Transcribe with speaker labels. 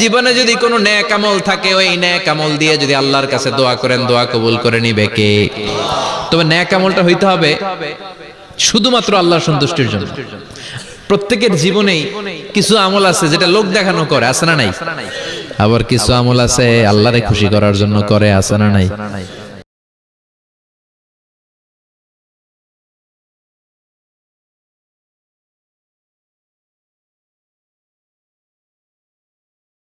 Speaker 1: জীবনে যদি কোনো ন্যাক আমল থাকে, ওই ন্যাক আমল দিয়ে যদি আল্লাহর কাছে দোয়া করেন, দোয়া কবুল করে নিবে কে? তবে ন্যাক আমলটা হইতে হবে শুধুমাত্র আল্লাহর সন্তুষ্টির জন্য। প্রত্যেকের জীবনেই কিছু আমল আছে যেটা লোক দেখানো করে, আছে না নাই? আবার কিছু আমল আছে আল্লাহরে খুশি করার জন্য করে, আছে না নাই?